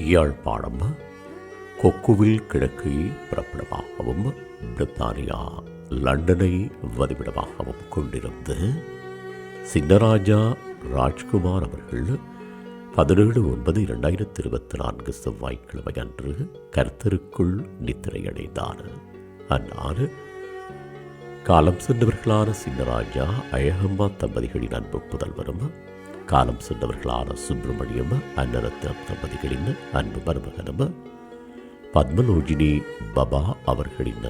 யாழ்ப்பாணம் கொக்குவில் கிழக்கு பிறப்பிடமாகவும் பிரித்தானியா லண்டனை வதிவிடமாகவும் கொண்டிருந்து சின்னராஜா ராஜ்குமார் அவர்கள் பதினேழு ஒன்பது இரண்டாயிரத்தி இருபத்தி நான்கு செவ்வாய்க்கிழமை அன்று கர்த்தருக்குள் நித்திரையடைந்தார். அன்னார் காலம் சென்றவர்களான சின்னராஜா அழகம்மா தம்பதிகளின் அன்பு புதல்வரும் காலம் சென்றவர்களான சுப்பிரமணியம் அன்னரத்னம் தம்பதிகளின் அன்பு மருமகனும் பத்மலோஜினி பபா அவர்களின்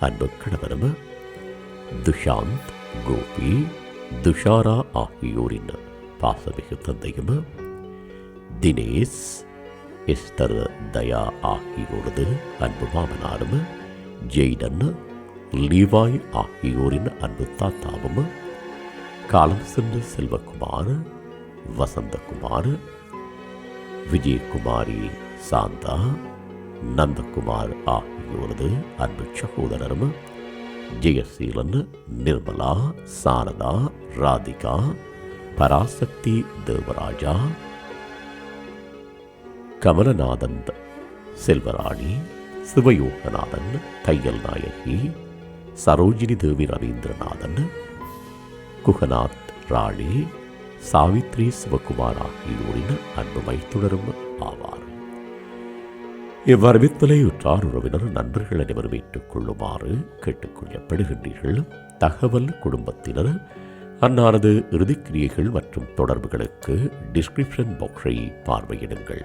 அன்பு கணவனும் துஷாந்த் கோபி துஷாரா ஆகியோரின் பாசமிகு தந்தையும் தினேஷ் எஸ்தர் தயா ஆகியோரது அன்பு மாமனாரும் ஜெய்டன் லீவாய் ஆகியோரின் அன்பு தாத்தாவும் காலம் சென்ற செல்வகுமார் வசந்தகுமார் விஜயகுமாரி சாந்தா நந்தகுமார் ஆகியோரது அன்பு சகோதரரும் ஜெயசீலன் நிர்மலா சாரதா ராதிகா பராசக்தி தேவராஜா கமலநாதன் செல்வராணி சிவயோகநாதன் தையல் நாயகி சரோஜினி தேவி ரவீந்திரநாதன் குகநாத் ராணி சாவித்ரி சிவகுமாரா ஆகியோரின் அன்பு மைத்துணரும் ஆவார். இவ்வரவித்தலை உற்றார் உறவினர் நண்பர்கள் அனைவரும் ஏற்றுக்கொள்ளுமாறு கேட்டுக்கொள்ளப்படுகின்றீர்கள். தகவல் குடும்பத்தினர் அன்னாரது இறுதிக்கிரியைகள் மற்றும் தொடர்புகளுக்கு டிஸ்கிரிப்ஷன் பாக்ஸை பார்வையிடுங்கள்.